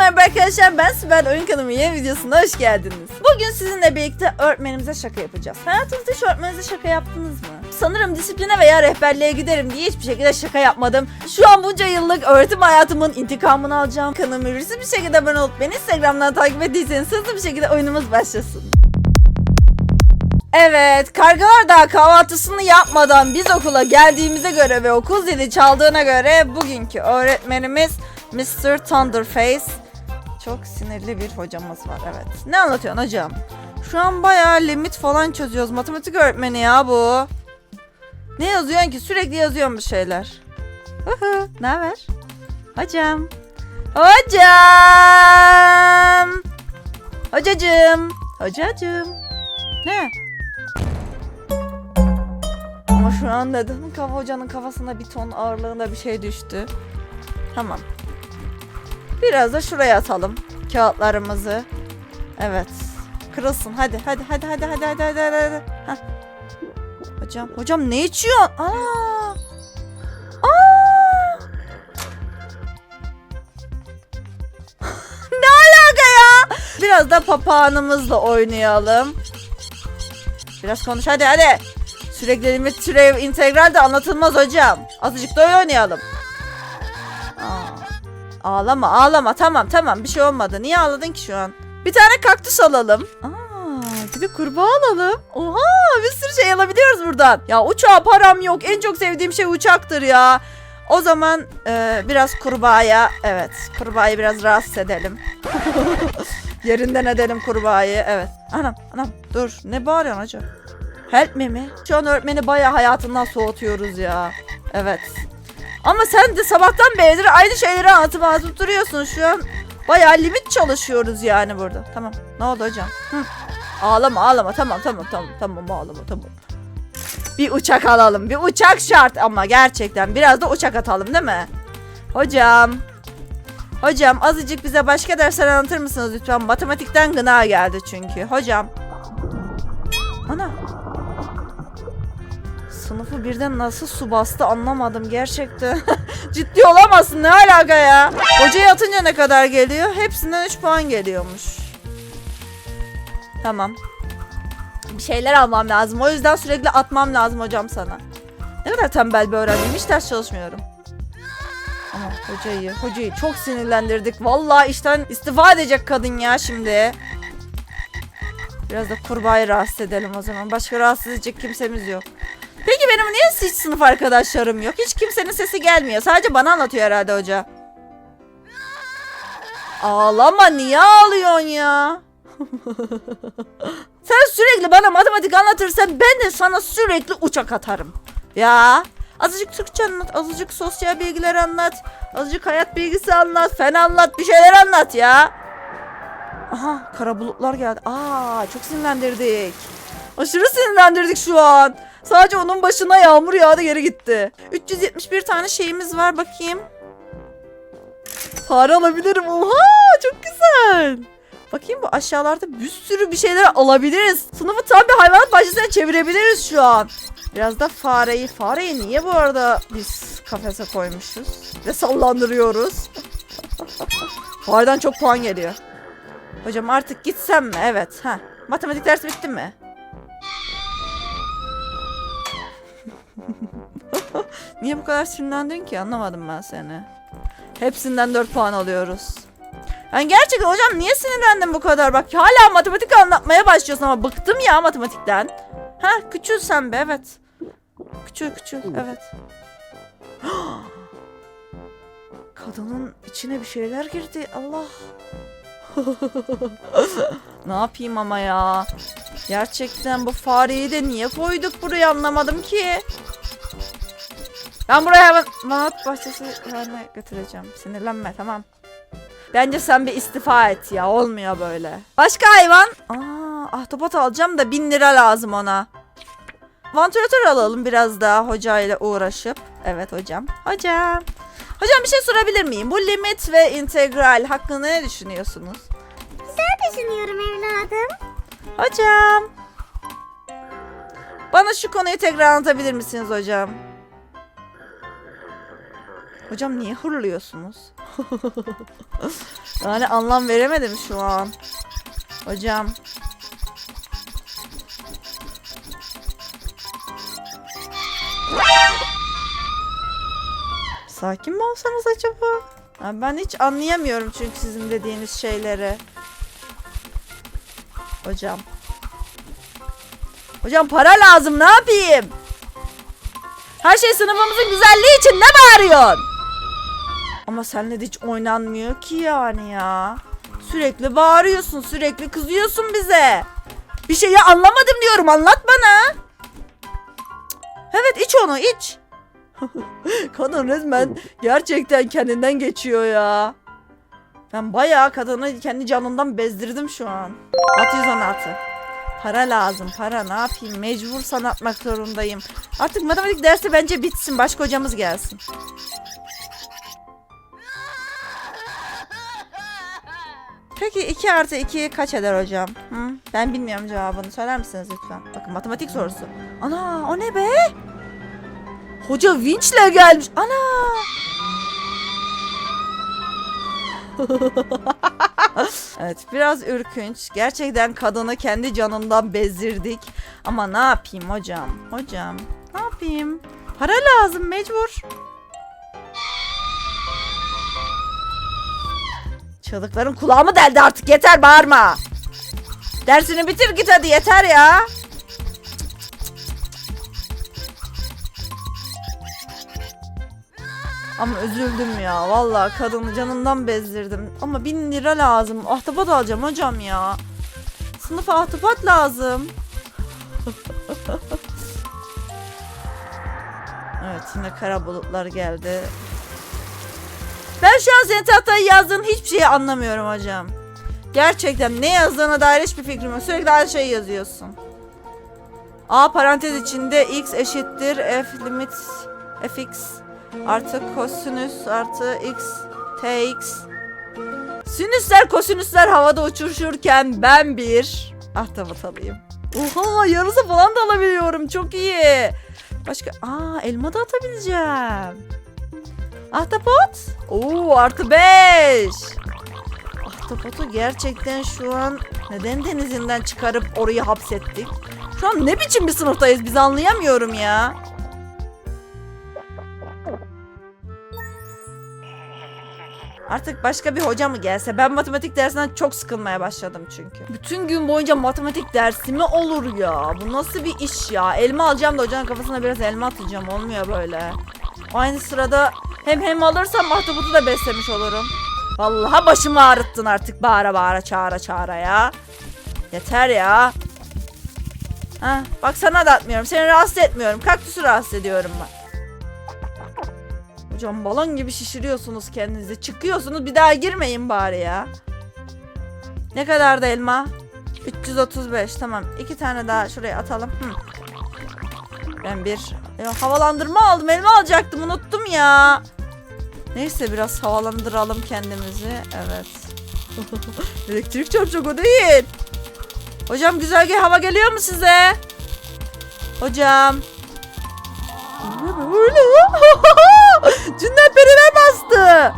merhaba arkadaşlar ben Sibel Oyun Kanalı yeni videosuna hoş geldiniz. Bugün sizinle birlikte öğretmenimize şaka yapacağız. Hayatınızda hiç öğretmeninize şaka yaptınız mı? Sanırım disipline veya rehberliğe giderim diye hiçbir şekilde şaka yapmadım. Şu an bunca yıllık öğretim hayatımın intikamını alacağım. Kanalıma ücretsiz bir şekilde abone olup beni Instagram'dan takip ettiyseniz hızlı bir şekilde oyunumuz başlasın. Evet, kargalar daha kahvaltısını yapmadan biz okula geldiğimize göre ve okul zili çaldığına göre bugünkü öğretmenimiz Mr. Thunderface. Çok sinirli bir hocamız var, evet. Ne anlatıyorsun hocam? Şu an bayağı limit falan çözüyoruz. Matematik öğretmeni ya bu. Ne yazıyorsun ki? Sürekli yazıyorum bir şeyler. Ne haber? Hocam. Hocam. Hocacığım. Hocacığım. Ne? Ama şu an neden kafa hocanın kafasına bir ton ağırlığında bir şey düştü. Tamam. Biraz da şuraya atalım kağıtlarımızı. Evet. Kırılsın. Hadi hadi hadi hadi hadi hadi hadi hadi. Hah. Hocam hocam ne içiyorsun? Aa! Aa! ne alaka ya? Biraz da papağanımızla oynayalım. Biraz konuş hadi hadi. Sürekli limit türev integral de anlatılmaz hocam. Azıcık da oynayalım. Ağlama ağlama tamam tamam bir şey olmadı. Niye ağladın ki şu an? Bir tane kaktüs alalım. Aa, bir de kurbağa alalım. Oha bir sürü şey alabiliyoruz buradan. Ya uçağa param yok. En çok sevdiğim şey uçaktır ya. O zaman e, biraz kurbağaya evet kurbağayı biraz rahatsız edelim. Yerinden edelim kurbağayı evet. Anam anam dur ne bağırıyorsun hocam? Help me mi? Şu an öğretmeni bayağı hayatından soğutuyoruz ya. Evet. Ama sen de sabahtan beridir aynı şeyleri anlatıp anlatıp duruyorsun. Şu an bayağı limit çalışıyoruz yani burada. Tamam. Ne oldu hocam? Hı. Ağlama ağlama. Tamam tamam tamam. Tamam ağlama tamam. Bir uçak alalım. Bir uçak şart ama gerçekten. Biraz da uçak atalım değil mi? Hocam. Hocam azıcık bize başka dersler anlatır mısınız lütfen? Matematikten gına geldi çünkü. Hocam. Ana. Sınıfı birden nasıl su bastı anlamadım gerçekten. Ciddi olamazsın ne alaka ya? Hocaya atınca ne kadar geliyor? Hepsinden 3 puan geliyormuş. Tamam. Bir şeyler almam lazım. O yüzden sürekli atmam lazım hocam sana. Ne kadar tembel bir öğrenciyim. Hiç ders çalışmıyorum. Ama hocayı, hocayı çok sinirlendirdik. Vallahi işten istifa edecek kadın ya şimdi. Biraz da kurbağayı rahatsız edelim o zaman. Başka rahatsız edecek kimsemiz yok. Peki benim niye hiç sınıf arkadaşlarım yok? Hiç kimsenin sesi gelmiyor. Sadece bana anlatıyor herhalde hoca. Ağlama niye ağlıyorsun ya? Sen sürekli bana matematik anlatırsan ben de sana sürekli uçak atarım. Ya azıcık Türkçe anlat, azıcık sosyal bilgiler anlat, azıcık hayat bilgisi anlat, fen anlat, bir şeyler anlat ya. Aha kara bulutlar geldi. Aa çok sinirlendirdik. Aşırı sinirlendirdik şu an. Sadece onun başına yağmur yağdı geri gitti. 371 tane şeyimiz var bakayım. Fare alabilirim. Oha çok güzel. Bakayım bu aşağılarda bir sürü bir şeyler alabiliriz. Sınıfı tam bir hayvanat bahçesine çevirebiliriz şu an. Biraz da fareyi. Fareyi niye bu arada biz kafese koymuşuz? Ve sallandırıyoruz. Fareden çok puan geliyor. Hocam artık gitsem mi? Evet. Ha. Matematik dersi bitti mi? Niye bu kadar sinirlendin ki? Anlamadım ben seni. Hepsinden 4 puan alıyoruz. Yani gerçekten hocam niye sinirlendin bu kadar? Bak hala matematik anlatmaya başlıyorsun ama bıktım ya matematikten. Ha küçül sen be evet. Küçül küçül evet. Kadının içine bir şeyler girdi. Allah. ne yapayım ama ya? Gerçekten bu fareyi de niye koyduk buraya anlamadım ki. Ben buraya hemen manat bahçesi haline götüreceğim. Sinirlenme tamam. Bence sen bir istifa et ya. Olmuyor böyle. Başka hayvan? Aa, ahtapot alacağım da bin lira lazım ona. Vantilatör alalım biraz daha hocayla uğraşıp. Evet hocam. Hocam. Hocam bir şey sorabilir miyim? Bu limit ve integral hakkında ne düşünüyorsunuz? düşünüyorum evladım. Hocam. Bana şu konuyu tekrar anlatabilir misiniz hocam? Hocam niye hırlıyorsunuz? yani anlam veremedim şu an. Hocam. Sakin mi olsanız acaba? Ha, ben hiç anlayamıyorum çünkü sizin dediğiniz şeyleri. Hocam. Hocam para lazım ne yapayım? Her şey sınıfımızın güzelliği için ne bağırıyorsun? Ama seninle de hiç oynanmıyor ki yani ya. Sürekli bağırıyorsun, sürekli kızıyorsun bize. Bir şeyi anlamadım diyorum, anlat bana. Evet, iç onu, iç. Kadın resmen gerçekten kendinden geçiyor ya. Ben bayağı kadını kendi canından bezdirdim şu an. At 116. Para lazım, para ne yapayım? Mecbur sanatmak zorundayım. Artık matematik dersi bence bitsin, başka hocamız gelsin. Peki 2 artı 2 kaç eder hocam? Hı? Ben bilmiyorum cevabını. Söyler misiniz lütfen? Bakın matematik sorusu. Ana o ne be? Hoca vinçle gelmiş. Ana. evet biraz ürkünç. Gerçekten kadını kendi canından bezdirdik. Ama ne yapayım hocam? Hocam ne yapayım? Para lazım mecbur. Çığlıkların kulağımı deldi artık yeter bağırma. Dersini bitir git hadi yeter ya. Ama üzüldüm ya. Vallahi kadını canından bezdirdim. Ama bin lira lazım. Ahtapot alacağım hocam ya. Sınıfa ahtapot lazım. evet yine kara bulutlar geldi. Ben şu an senin tahtaya yazdığın hiçbir şeyi anlamıyorum hocam. Gerçekten ne yazdığına dair hiçbir fikrim yok. Sürekli aynı şeyi yazıyorsun. A parantez içinde x eşittir f limit fx artı kosinüs artı x tx. Sinüsler kosinüsler havada uçuşurken ben bir ahtapot alayım. Oha yarısı falan da alabiliyorum. Çok iyi. Başka aa elma da atabileceğim. Ahtapot. Oo artı 5. Ahtapotu gerçekten şu an neden denizinden çıkarıp orayı hapsettik? Şu an ne biçim bir sınıftayız biz anlayamıyorum ya. Artık başka bir hoca mı gelse? Ben matematik dersinden çok sıkılmaya başladım çünkü. Bütün gün boyunca matematik dersi mi olur ya? Bu nasıl bir iş ya? Elma alacağım da hocanın kafasına biraz elma atacağım. Olmuyor böyle. Aynı sırada hem hem alırsam ahtapotu da beslemiş olurum. Vallahi başımı ağrıttın artık bağıra bağıra çağıra çağıra ya. Yeter ya. Ha, bak sana da atmıyorum. Seni rahatsız etmiyorum. Kaktüsü rahatsız ediyorum ben. Hocam balon gibi şişiriyorsunuz kendinizi. Çıkıyorsunuz bir daha girmeyin bari ya. Ne kadar da elma? 335 tamam. İki tane daha şuraya atalım. Hı. Ben bir ya, havalandırma aldım. Elma alacaktım unuttum ya. Neyse biraz havalandıralım kendimizi. Evet. Elektrik çarpacak o değil. Hocam güzel bir hava geliyor mu size? Hocam. Cinler periler bastı.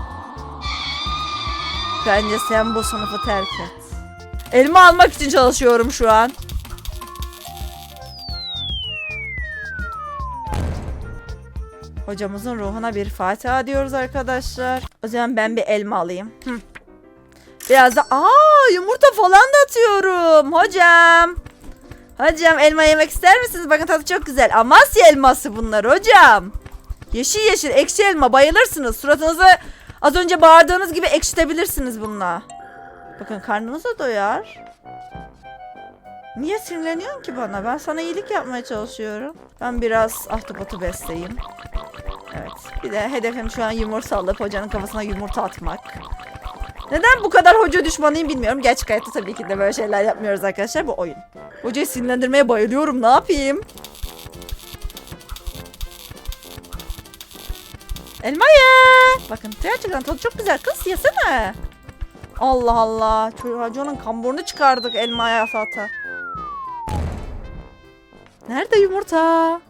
Bence sen bu sınıfı terk et. Elma almak için çalışıyorum şu an. Hocamızın ruhuna bir Fatiha diyoruz arkadaşlar. O zaman ben bir elma alayım. Biraz da aa yumurta falan da atıyorum hocam. Hocam elma yemek ister misiniz? Bakın tadı çok güzel. Amasya elması bunlar hocam. Yeşil yeşil ekşi elma bayılırsınız. Suratınızı az önce bağırdığınız gibi ekşitebilirsiniz bununla. Bakın karnınız da doyar. Niye sinirleniyorsun ki bana? Ben sana iyilik yapmaya çalışıyorum. Ben biraz ahtapotu besleyeyim. Evet. Bir de hedefim şu an yumurta alıp hocanın kafasına yumurta atmak. Neden bu kadar hoca düşmanıyım bilmiyorum. Gerçek hayatta tabii ki de böyle şeyler yapmıyoruz arkadaşlar. Bu oyun. Hocayı sinirlendirmeye bayılıyorum. Ne yapayım? Elma ye. Bakın gerçekten tadı çok güzel. Kız yesene. Allah Allah. Çocuğun kamburunu çıkardık elmaya ata. Nerede yumurta?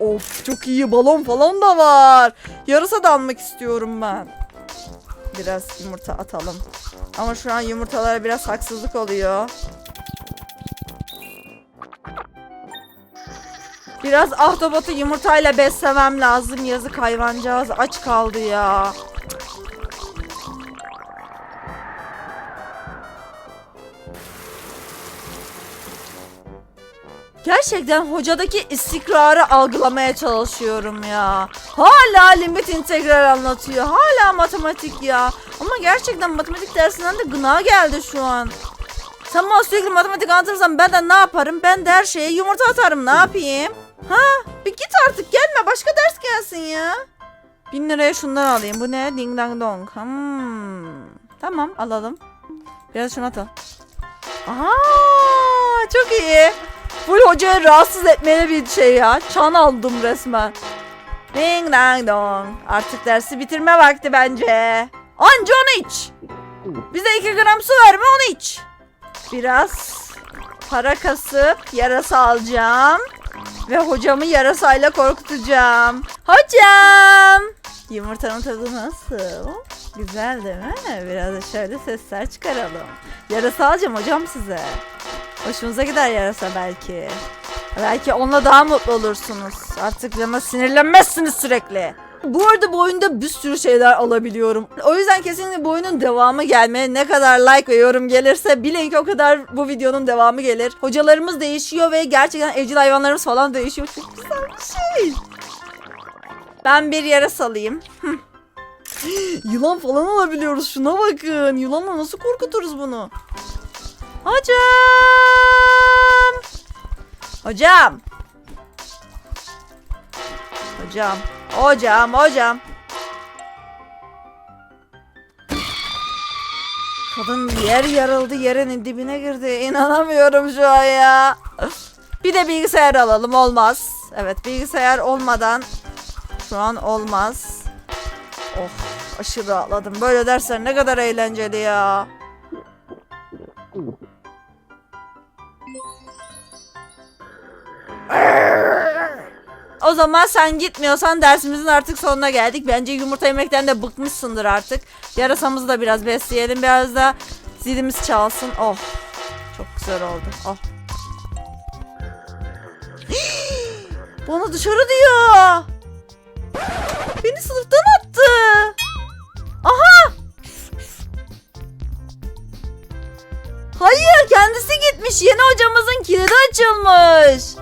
Of çok iyi balon falan da var. Yarısa da almak istiyorum ben. biraz yumurta atalım. Ama şu an yumurtalara biraz haksızlık oluyor. Biraz ahtapotu yumurtayla beslemem lazım. Yazık hayvancağız aç kaldı ya. Gerçekten hocadaki istikrarı algılamaya çalışıyorum ya. Hala limit integral anlatıyor. Hala matematik ya. Ama gerçekten matematik dersinden de gına geldi şu an. Sen bana sürekli matematik anlatırsan ben de ne yaparım? Ben de her şeye yumurta atarım. Ne yapayım? Ha? Bir git artık gelme. Başka ders gelsin ya. Bin liraya şundan alayım. Bu ne? Ding dang dong. Hmm. Tamam alalım. Biraz şunu atalım. Aha, çok iyi. Full hocayı rahatsız etmeli bir şey ya. Çan aldım resmen. Ding dang dong. Artık dersi bitirme vakti bence. Anca onu iç. Bize iki gram su verme onu iç. Biraz para kasıp yarasa alacağım. Ve hocamı yarasayla korkutacağım. Hocam! Yumurtanın tadı nasıl? Güzel değil mi? Biraz da şöyle sesler çıkaralım. Yarasa alacağım hocam size. Hoşunuza gider yarasa belki. Belki onunla daha mutlu olursunuz. Artık bana sinirlenmezsiniz sürekli. Bu arada bu oyunda bir sürü şeyler alabiliyorum. O yüzden kesinlikle bu oyunun devamı gelmeli. Ne kadar like ve yorum gelirse bilin ki o kadar bu videonun devamı gelir. Hocalarımız değişiyor ve gerçekten evcil hayvanlarımız falan değişiyor. Çok güzel bir şey. Ben bir yarasa alayım. Hıh. Yılan falan alabiliyoruz. Şuna bakın. Yılanla nasıl korkuturuz bunu? Hocam. Hocam. Hocam. Hocam, hocam. Kadın yer yarıldı, yerin dibine girdi. İnanamıyorum şu an ya. Bir de bilgisayar alalım, olmaz. Evet, bilgisayar olmadan şu an olmaz. Oh, aşırı rahatladım. Böyle dersler ne kadar eğlenceli ya. O zaman sen gitmiyorsan dersimizin artık sonuna geldik. Bence yumurta yemekten de bıkmışsındır artık. Yarasamızı da biraz besleyelim. Biraz da zilimiz çalsın. Oh. Çok güzel oldu. Oh. Bana dışarı diyor. Beni sınıftan attı. Aha. Hayır kendisi gitmiş. Yeni hocamızın kilidi açılmış.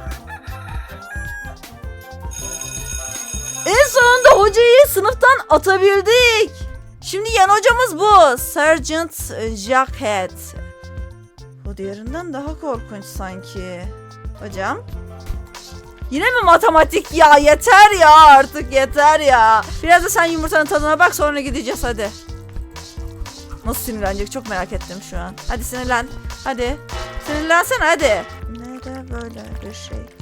Hocayı sınıftan atabildik. Şimdi yan hocamız bu. Sergeant Jacket. Bu diğerinden daha korkunç sanki. Hocam. Yine mi matematik ya? Yeter ya artık yeter ya. Biraz da sen yumurtanın tadına bak sonra gideceğiz hadi. Nasıl sinirlenecek çok merak ettim şu an. Hadi sinirlen. Hadi. Sinirlensene hadi. Ne de böyle bir şey.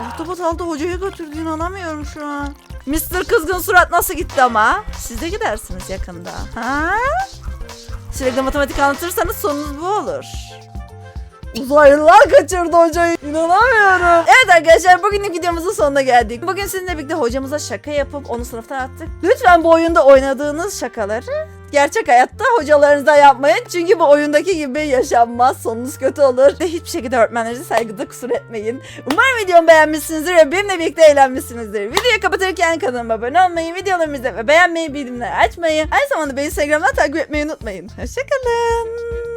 Ahtapot aldı hocaya götürdü inanamıyorum şu an. Mr. Kızgın Surat nasıl gitti ama? Siz de gidersiniz yakında. Ha? Sürekli matematik anlatırsanız sonunuz bu olur. Uzaylılar kaçırdı hocayı. İnanamıyorum. Evet arkadaşlar bugünlük videomuzun sonuna geldik. Bugün sizinle birlikte hocamıza şaka yapıp onu sınıftan attık. Lütfen bu oyunda oynadığınız şakaları gerçek hayatta hocalarınıza yapmayın. Çünkü bu oyundaki gibi yaşanmaz. Sonunuz kötü olur. Ve hiçbir şekilde öğretmenlerinize saygıda kusur etmeyin. Umarım videomu beğenmişsinizdir ve benimle birlikte eğlenmişsinizdir. Videoyu kapatırken kanalıma abone olmayı, videolarımı izlemeyi beğenmeyi, bildirimleri açmayı, aynı zamanda beni Instagram'dan takip etmeyi unutmayın. Hoşçakalın.